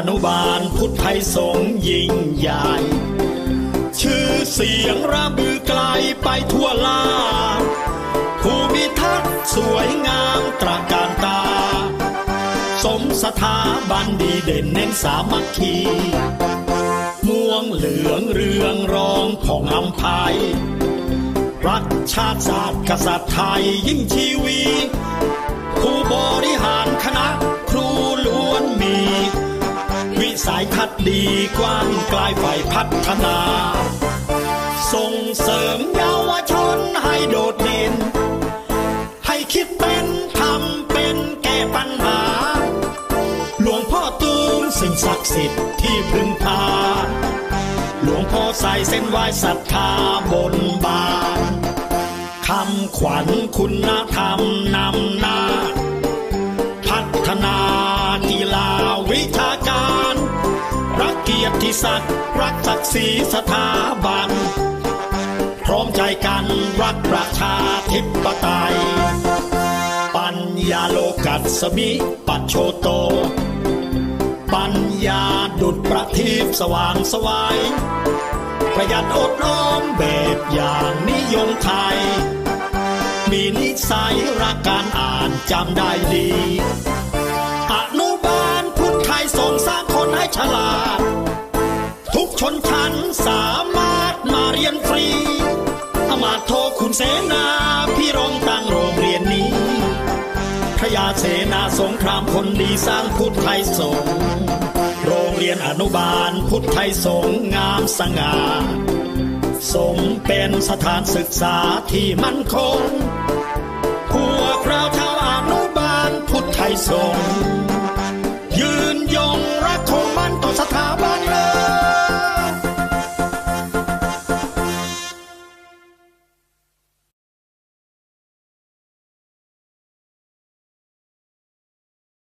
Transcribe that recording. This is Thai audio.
นอนุบาลพุทธไทยสงยิ่งใหญ่ ชื่อเสียงระบือไกลไปทั่วลาภูมิทัศน์สวยงามตระการตา สมสถาบันดีเด่นเน้นสามัคคี ม่วงเหลืองเรืองรองของอำภัยรักชาติศาสตร์กษัตริย์ไทยยิ่งชีวี สัยทัศน์ดีกว้างไกลฝ่ายพัฒนา ส่งเสริมเยาวชนให้โดดเด่น ให้คิดเป็นทำเป็นแก้ปัญหา หลวงพ่อตูมสิ่งศักดิ์สิทธิ์ที่พึงพา หลวงพ่อใส่เส้นไหว้ศรัทธาบนบานคำขวัญคุณธรรมนำหน้า พัฒนากีฬาวิชา เกียรติศักดิ์รักศักดิ์ศรีสถาบัน พร้อมใจกันรักประชาธิปไตย ปัญญาโลกัสสมิปัจโชโต ปัญญาดุดประทีปสว่างสวายประหยัดอดน้อมแบบอย่างนิยมไทย มีนิสัยรักการอ่านจำได้ดีอนุบาลพุทธไทยส่งสร้างคนให้ฉลาด สามารถมาเรียนฟรีอมาโทคุณเสนาพี่รองตั้งโรงเรียนนี้พระยาเสนาสงครามคนดีสร้างพุทธไทยสงโรงเรียนอนุบาลพุทธไทยสงงามสง่าสมเป็นสถานศึกษาที่มั่นคงพวกเราชาวอนุบาลพุทธไทยสงฆ์